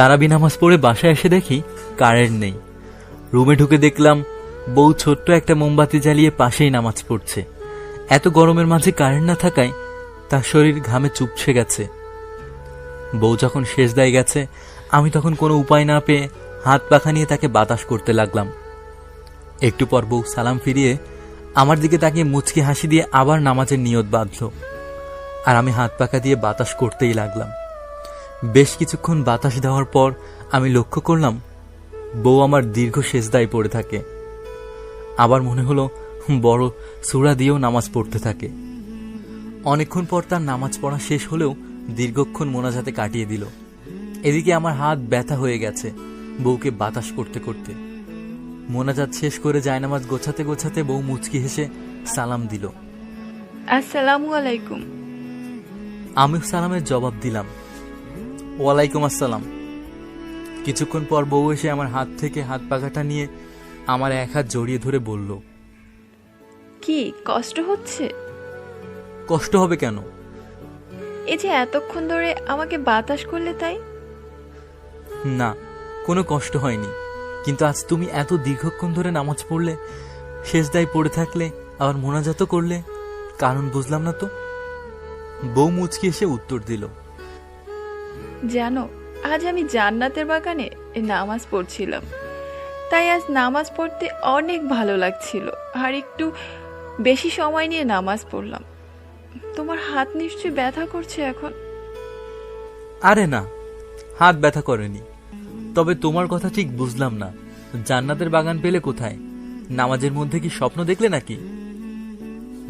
তারাবি নামাজ পড়ে বাসায় এসে দেখি কারেন্ট নেই। রুমে ঢুকে দেখলাম বউ ছোট্ট একটা মোমবাতি জ্বালিয়ে পাশেই নামাজ পড়ছে। এত গরমের মাঝে কারেন্ট না থাকায় তার শরীর ঘামে চুপসে গেছে। বউ যখন শেষ দায় গেছে, আমি তখন কোনো উপায় না পেয়ে হাত পাখা নিয়ে তাকে বাতাস করতে লাগলাম। একটু পর বউ সালাম ফিরিয়ে আমার দিকে তাকিয়ে মুচকি হাসি দিয়ে আবার নামাজের নিয়ত বাঁধল। আর আমি হাত পাখা দিয়ে বাতাস করতেই লাগলাম। বেশ কিছুক্ষণ বাতাস দেওয়ার পর আমি লক্ষ্য করলাম বউ আমার দীর্ঘ সেজদায় পড়ে থাকে। আবার মনে হলো বড় সুরা দিয়েও নামাজ পড়তে থাকে। অনেকক্ষণ পর তার নামাজ পড়া শেষ হলেও দীর্ঘক্ষণ মোনাজাতে কাটিয়ে দিল। এদিকে আমার হাত ব্যথা হয়ে গেছে বউকে বাতাস করতে করতে। মোনাজাত শেষ করে জায়নামাজ গোছাতে গোছাতে বউ মুচকি হেসে সালাম দিল। আসসালামু আলাইকুম। আমি সালামের জবাব দিলাম। ওয়ালাইকুম আসসালাম। কিছুক্ষণ পর বউ এসে আমার হাত থেকে হাত পাখাটা নিয়ে আমার এক হাত জড়িয়ে ধরে বলল কি কষ্ট হচ্ছে? কষ্ট হবে কেন? এই যে এতক্ষণ ধরে আমাকে বাতাস করলে তাই? না কোনো কষ্ট হয়নি। কিন্তু আজ তুমি এত দীর্ঘক্ষণ ধরে নামাজ পড়লে শেষ দায় পড়ে থাকলে আবার মোনাজাতও করলে কারণ বুঝলাম না তো? বউ মুচকি এসে উত্তর দিল জানো, আজ আমি জান্নাতের বাগানে নামাজ পড়ছিলাম। তাই আজ নামাজ পড়তে অনেক ভালো লাগছিল, আর একটু বেশি সময় নিয়ে নামাজ পড়লাম। তোমার হাত নিশ্চয়ই ব্যথা করছে এখন। আরে না, হাত ব্যথা করেনি। তবে তোমার কথা ঠিক বুঝলাম না। জান্নাতের বাগান পেলে কোথায়? নামাজের মধ্যে কি স্বপ্ন দেখলে নাকি?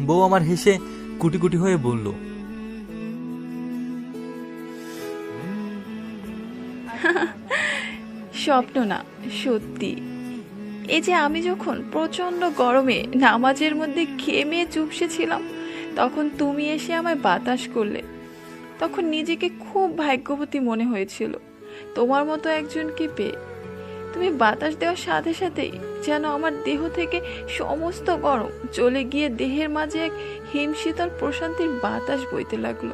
বউ আমার হেসে কুটি কুটি হয়ে বলল স্বপ্ন না, সত্যি। এই যে আমি যখন প্রচণ্ড গরমে নামাজের মধ্যে ঘেমে চুপসে ছিলাম, তখন তুমি এসে আমায় বাতাস করলে। তখন নিজেকে খুব ভাগ্যবতী মনে হয়েছিল, তোমার মতো একজনকে পেয়ে। তুমি বাতাস দেওয়ার সাথে সাথেই যেন আমার দেহ থেকে সমস্ত গরম চলে গিয়ে দেহের মাঝে এক হিমশীতল প্রশান্তির বাতাস বইতে লাগল।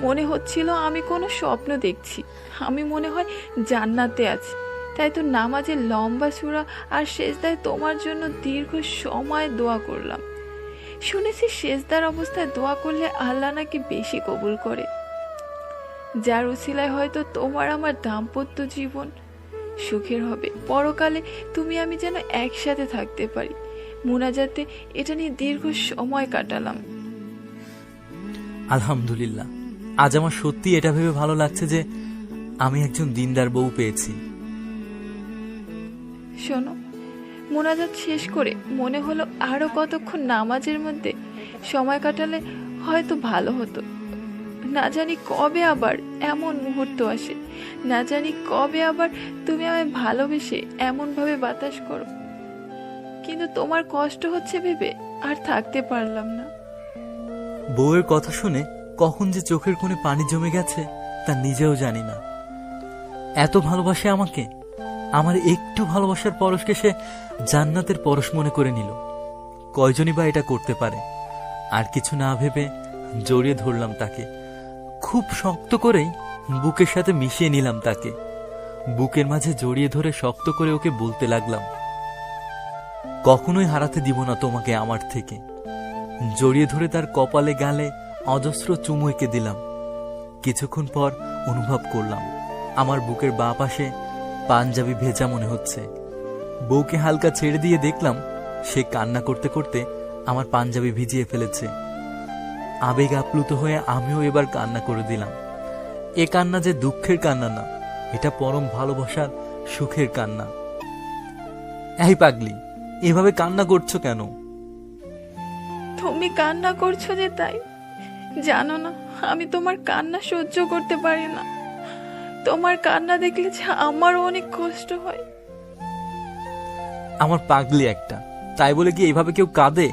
মনে হচ্ছিল আমি কোনো স্বপ্ন দেখছি। আমি মনে হয় জান্নাতে আছি। তাই তো নামাজের লম্বা সুরা আর শেষদায় তোমার জন্য দীর্ঘ সময় দোয়া করলাম। শুনেছি শেষদার অবস্থায় দোয়া করলে আল্লাহ নাকি বেশি কবুল করে। যার উসিলায় হয়তো তোমার আমার দাম্পত্য জীবন সুখের হবে। পরকালে তুমি আমি যেন একসাথে থাকতে পারি। মুনাজাতে এটা নিয়ে দীর্ঘ সময় কাটালাম। আলহামদুলিল্লাহ। আজ আমার সত্যি এটা ভেবে ভালো লাগছে যে আমি একজন দিনদার বউ পেয়েছি। শোনো মোনাজাত শেষ করে মনে হলো আরও কতক্ষণ নামাজের মধ্যে সময় কাটালে হয়তো ভালো হতো। না জানি কবে আবার এমন মুহূর্ত আসে না জানি কবে আবার তুমি আমায় ভালোবেসে এমনভাবে বাতাস করো। কিন্তু তোমার কষ্ট হচ্ছে ভেবে আর থাকতে পারলাম না। বউয়ের কথা শুনে কখন যে চোখের কোণে পানি জমে গেছে, তা নিজেও জানি না। এত ভালোবাসে আমাকে, আমার একটু ভালোবাসার পরশকে সে জান্নাতের পরশ মনে করে নিল। কয়জনই বা এটা করতে পারে? আর কিছু না ভেবে জড়িয়ে ধরলাম তাকে। খুব শক্ত করেই বুকের সাথে মিশিয়ে নিলাম তাকে। বুকের মাঝে জড়িয়ে ধরে শক্ত করে ওকে বলতে লাগলাম, কখনোই হারাতে দিব না তোমাকে আমার থেকে। জড়িয়ে ধরে তার কপালে, গালে অজস্র চুমু এঁকে দিলাম। কিছুক্ষণ পর অনুভব করলাম, আমার বুকের বাঁ পাশে পাঞ্জাবি ভেজা মনে হচ্ছে। বউকে হালকা ছেড়ে দিয়ে দেখলাম, সে কান্না করতে করতে আমার পাঞ্জাবি ভিজিয়ে ফেলেছে। আবেগ আপ্লুত হয়ে আমিও এবার কান্না করে দিলাম। এ কান্না যে দুঃখের কান্না না, এটা পরম ভালোবাসার সুখের কান্না। এই পাগলি, এভাবে কান্না করছ কেন? তুমি কান্না করছ যে তাই? জানো না আমি তোমার কান্না সহ্য করতে পারি না। তোমার কান্না দেখলে যে আমারও অনেক কষ্ট হয়। আমার পাগলি একটা তাই বলে কি এইভাবে কেউ কাঁদে?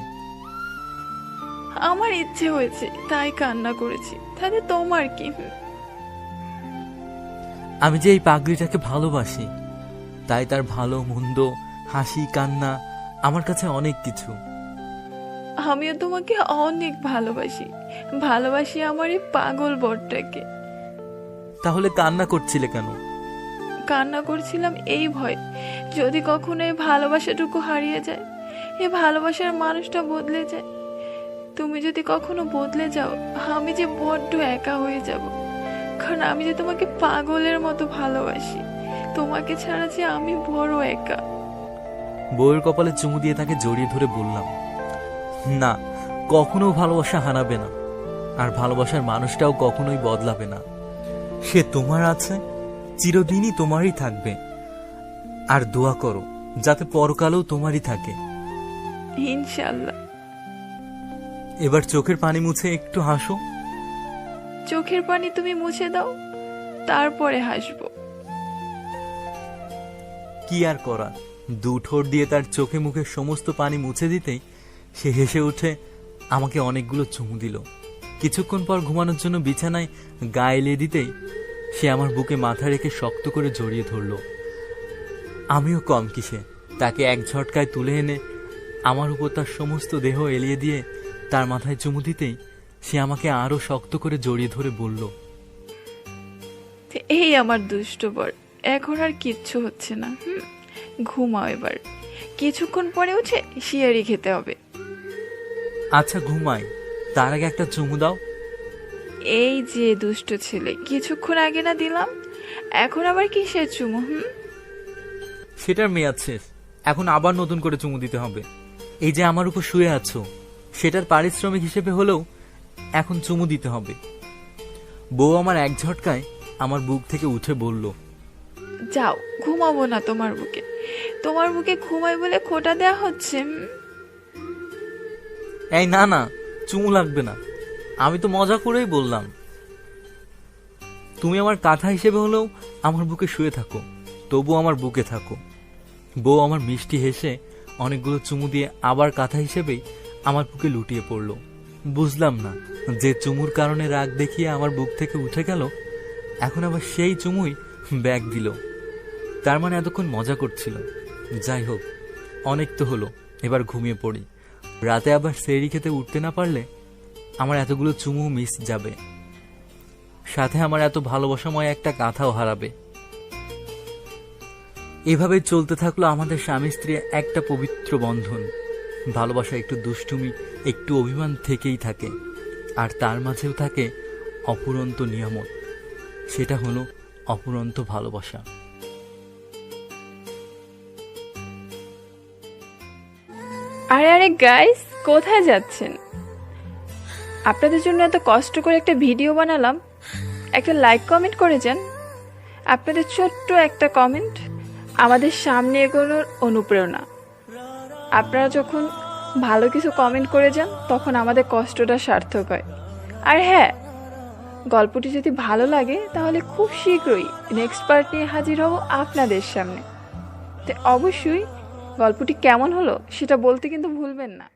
আমার ইচ্ছে হয়েছে তাই কান্না করেছি তাহলে তোমার কি আমি যে এই পাগলিটাকে ভালোবাসি তাই তার ভালো মন্দ হাসি কান্না আমার কাছে অনেক কিছু। আমিও তোমাকে অনেক ভালোবাসি। ভালোবাসি আমার এই পাগল বরটাকে। তাহলে কান্না করছিলে কেন? কান্না করছিলাম এই ভয়। যদি কখনো এই ভালোবাসাটুকু হারিয়ে যায় এই ভালোবাসার মানুষটা বদলে যায়। তুমি যদি কখনো বদলে যাও আমি যে বড্ড একা হয়ে যাব। কারণ আমি যে তোমাকে পাগলের মতো ভালোবাসি তোমাকে ছাড়া যে আমি বড় একা। বউয়ের কপালে চুমু দিয়ে তাকে জড়িয়ে ধরে বললাম না কখনো ভালোবাসা হারাবে না। আর ভালোবাসার মানুষটাও কখনোই বদলাবে না। সে তোমার আছে চিরদিনই তোমারই থাকবে। আর দোয়া করো যাতে পরকালেও তোমারই থাকে। ইনশাল্লাহ এবার চোখের পানি মুছে একটু হাসো। চোখের পানি তুমি মুছে দাও তারপরে হাসবো। কি আর করা? দু ঠোঁট দিয়ে তার চোখে মুখে সমস্ত পানি মুছে দিতেই সে হেসে উঠে আমাকে অনেকগুলো চুমু দিল। কিছুক্ষণ পর ঘুমানোর জন্য বিছানায় গা এলিয়ে দিতেই সে আমার বুকে মাথা রেখে শক্ত করে জড়িয়ে ধরল। আমিও কম কিসে তাকে এক ঝটকায় তুলে এনে আমার উপর তার সমস্ত দেহ এলিয়ে দিয়ে তার মাথায় চুমু দিতেই সে আমাকে আরও শক্ত করে জড়িয়ে ধরে বলল এই আমার দুষ্ট বর এখন আর কিচ্ছু হচ্ছে না ঘুমাও এবার। কিছুক্ষণ পরে উঠে শিয়ারি খেতে হবে। আচ্ছা ঘুমাই। তার আগে একটা চুমু দাও। এই যে দুষ্ট ছেলে কিছুক্ষণ আগে না দিলাম এখন আবার কিসের চুমু হুম? সেটার মেয়াদ শেষ এখন আবার নতুন করে চুমু দিতে হবে। এই যে আমার উপর শুয়ে আছো সেটার পারিশ্রমিক হিসেবে হলেও এখন চুমু দিতে হবে। বউ আমার এক ঝটকায় আমার বুক থেকে উঠে বলল যাও ঘুমাবো না তোমার বুকে। তোমার বুকে ঘুমাই বলে খোটা দেয়া হচ্ছে হুম? এই না না চুমু লাগবে না। আমি তো মজা করেই বললাম। তুমি আমার কাঁথা হিসেবে হলেও আমার বুকে শুয়ে থাকো তবু আমার বুকে থাকো। বউ আমার মিষ্টি হেসে অনেকগুলো চুমু দিয়ে আবার কাঁথা হিসেবেই আমার বুকে লুটিয়ে পড়ল। বুঝলাম না যে চুমুর কারণে রাগ দেখিয়ে আমার বুক থেকে উঠে গেল, এখন আবার সেই চুমুই ব্যাগ দিল। তার মানে এতক্ষণ মজা করছিল। যাই হোক, অনেক তো হলো, এবার ঘুমিয়ে পড়ি। রাতে আবার সেরি খেতে উঠতে না পারলে আমার এতগুলো চুমু মিস যাবে। সাথে আমার এত ভালোবাসাময় একটা কাঁথাও হারাবে। এভাবে চলতে থাকল আমাদের স্বামী স্ত্রী একটা পবিত্র বন্ধন। ভালোবাসা একটু দুষ্টুমি, একটু অভিমান থেকেই থাকে। আর তার মাঝেও থাকে অপুরন্ত নিয়ামত। সেটা হলো অপুরন্ত ভালোবাসা। আরে আরে গাইস কোথায় যাচ্ছেন? আপনাদের জন্য এত কষ্ট করে একটা ভিডিও বানালাম। একটা লাইক কমেন্ট করে যান। আপনাদের ছোট্ট একটা কমেন্ট আমাদের সামনে এগোনোর অনুপ্রেরণা। আপনারা যখন ভালো কিছু কমেন্ট করে যান, তখন আমাদের কষ্টটা সার্থক হয়। আর হ্যাঁ গল্পটি যদি ভালো লাগে, তাহলে খুব শীঘ্রই নেক্সট পার্ট নিয়ে হাজির হব আপনাদের সামনে। তো অবশ্যই গল্পটি কেমন হলো সেটা বলতে কিন্তু ভুলবেন না।